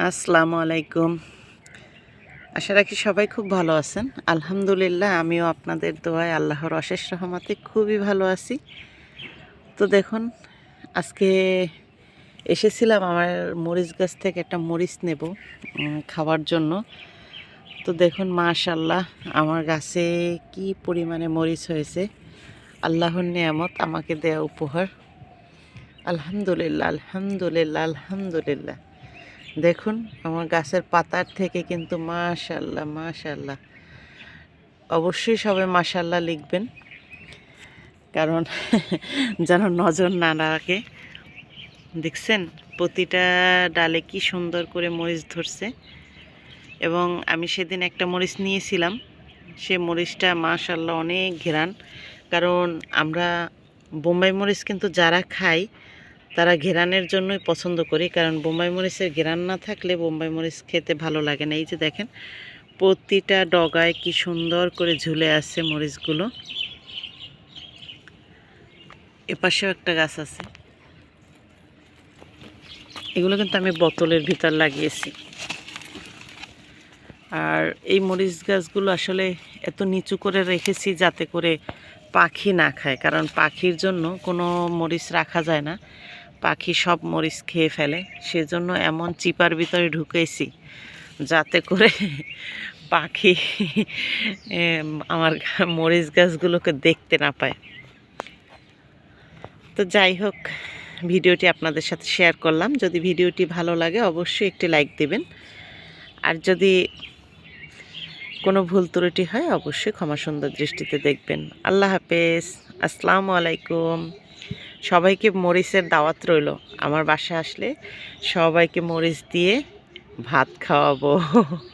আসসালামু আলাইকুম। আশা রাখি সবাই খুব ভালো আছেন। আলহামদুলিল্লাহ, আমিও আপনাদের দোয়ায় আল্লাহর অশেষ রহমতে খুবই ভালো আছি। তো দেখুন, আজকে এসেছিলাম আমার মরিচ গাছ থেকে একটা মরিচ নেব খাওয়ার জন্য। তো দেখুন মাশাল্লাহ আমার গাছে কি পরিমাণে মরিচ হয়েছে। আল্লাহর নিয়ামত, আমাকে দেয়া উপহার। আলহামদুলিল্লাহ আলহামদুলিল্লাহ আলহামদুলিল্লাহ। দেখুন, আমার গাছের পাতার থেকে কিন্তু মাশাল্লাহ মাশাল্লাহ। অবশ্যই সবাই মাশাল্লাহ লিখবেন, কারণ যেন নজর না রাখে। দেখছেন, প্রতিটা ডালে কি সুন্দর করে মরিচ ধরছে। এবং আমি সেদিন একটা মরিচ নিয়েছিলাম, সে মরিচটা মাশাল্লাহ অনেক ঘেরান। কারণ আমরা বোম্বাই মরিচ কিন্তু যারা খাই তারা ঘেরানের জন্যই পছন্দ করি, কারণ বোম্বাই মরিচের ঘেরান না থাকলে বোম্বাই মরিচ খেতে ভালো লাগে না। এই যে দেখেন, প্রতিটা ডগায় কি সুন্দর করে ঝুলে আছে মরিচগুলো। এপাশেও একটা গাছ আছে। এগুলো কিন্তু আমি বোতলের ভিতর লাগিয়েছি। আর এই মরিচ গাছগুলো আসলে এত নিচু করে রেখেছি যাতে করে পাখি না খায়, কারণ পাখির জন্য কোনো মরিচ রাখা যায় না। পাখি সব মরিচ খেয়ে ফেলে। সেজন্য এমন চিপার ভিতরে ঢুকেছি যাতে করে পাখি আমার মরিচ গাছগুলোকে দেখতে না পায়। তো যাই হোক, ভিডিওটি আপনাদের সাথে শেয়ার করলাম। যদি ভিডিওটি ভালো লাগে, অবশ্যই একটি লাইক দেবেন। আর যদি কোনো ভুল ত্রুটি হয়, অবশ্যই ক্ষমা সুন্দর দৃষ্টিতে দেখবেন। আল্লাহ হাফেজ। আসসালামু আলাইকুম। সবাইকে মরিচের দাওয়াত রইল। আমার বাসায় আসলে সবাইকে মরিচ দিয়ে ভাত খাওয়াবো।